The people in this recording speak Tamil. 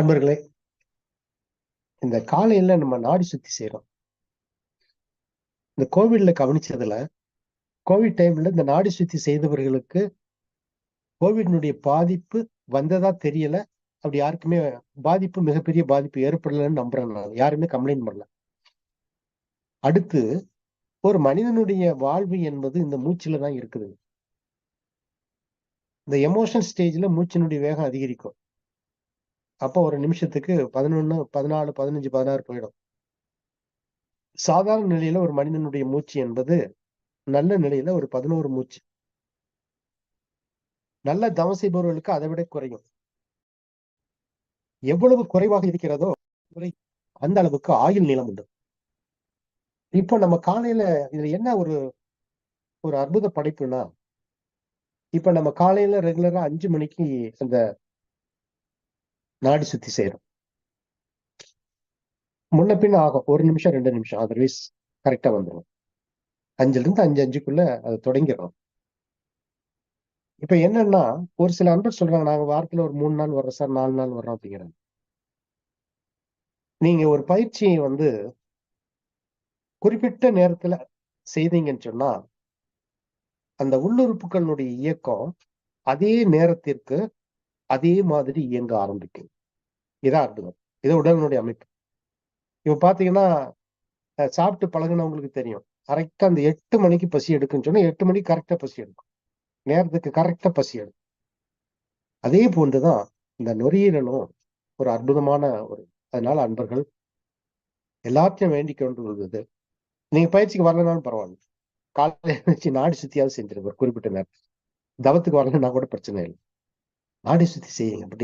அன்பர்களே இந்த காலையில நம்ம நாடி சுத்தி செய்யறோம் இந்த கோவிட்ல கவனிச்சதுல கோவிட் டைம்ல இந்த நாடி சுத்தி செய்தவர்களுக்கு கோவிட்னுடைய பாதிப்பு வந்ததா தெரியல. அப்படி யாருக்குமே பாதிப்பு மிகப்பெரிய பாதிப்பு ஏற்படலன்னு நம்புறேன் நான். யாருமே கம்ப்ளைண்ட் பண்ணல. அடுத்து ஒரு மனிதனுடைய வாழ்வு என்பது இந்த மூச்சுல தான் இருக்குது. இந்த எமோஷன் ஸ்டேஜ்ல மூச்சினுடைய வேகம் அதிகரிக்கும். அப்போ ஒரு நிமிஷத்துக்கு பதினொன்னு பதினாலு பதினஞ்சு பதினாறு போயிடும். சாதாரண நிலையில ஒரு மனிதனுடைய மூச்சு என்பது நல்ல நிலையில ஒரு பதினோரு மூச்சு. நல்ல தவம் செய்பவர்களுக்கு அதை விட குறையும். எவ்வளவு குறைவாக இருக்கிறதோ அந்த அளவுக்கு ஆயுள் நீளம் உண்டு. இப்போ நம்ம காலையில இதுல என்ன ஒரு ஒரு அற்புத படைப்புனா இப்ப நம்ம காலையில ரெகுலரா அஞ்சு மணிக்கு அந்த நாடி சுத்தி செய்யறோம் முன்ன பின்ன ஆகும். ஒரு நிமிஷம் ரெண்டு நிமிஷம். அதர்வைஸ் கரெக்டா வந்துடும் அஞ்சுல இருந்து அஞ்சு அஞ்சுக்குள்ள அதை தொடங்கிடும் இப்ப என்னன்னா ஒரு சில அன்பர் சொல்றாங்க நாங்க வாரத்துல ஒரு மூணு நாள் வர்றோம் சார் நாலு நாள் வர்றோம் அப்படிங்கிறாங்க. நீங்க ஒரு பயிற்சியை வந்து குறிப்பிட்ட நேரத்துல செய்தீங்கன்னு சொன்னா அந்த உள்ளுறுப்புகளுடைய இயக்கம் அதே நேரத்திற்கு அதே மாதிரி இயங்க ஆரம்பிக்கும். இதான் அற்புதம் இது உடலினுடைய அமைப்பு. இப்போ பார்த்தீங்கன்னா சாப்பிட்டு பழகினவங்களுக்கு தெரியும். கரெக்டா அந்த எட்டு மணிக்கு பசி எடுக்குன்னு சொன்னா எட்டு மணிக்கு கரெக்டா பசி எடுக்கும். நேரத்துக்கு கரெக்டா பசி எடுக்கும். அதே போன்றுதான் இந்த நொறியீரலும் ஒரு அற்புதமான ஒரு அதனால அன்பர்கள் எல்லாத்தையும் வேண்டிக் கொண்டு வருவது நீங்க பயிற்சிக்கு வரலனாலும் பரவாயில்ல. காலையில வச்சு நாடி சுத்தியாவது செஞ்சிருக்க ஒரு குறிப்பிட்ட நேரத்தில். தவத்துக்கு வரலன்னா கூட பிரச்சனை இல்லை. நாடி சுத்தி செய்யுங்க. அப்படியே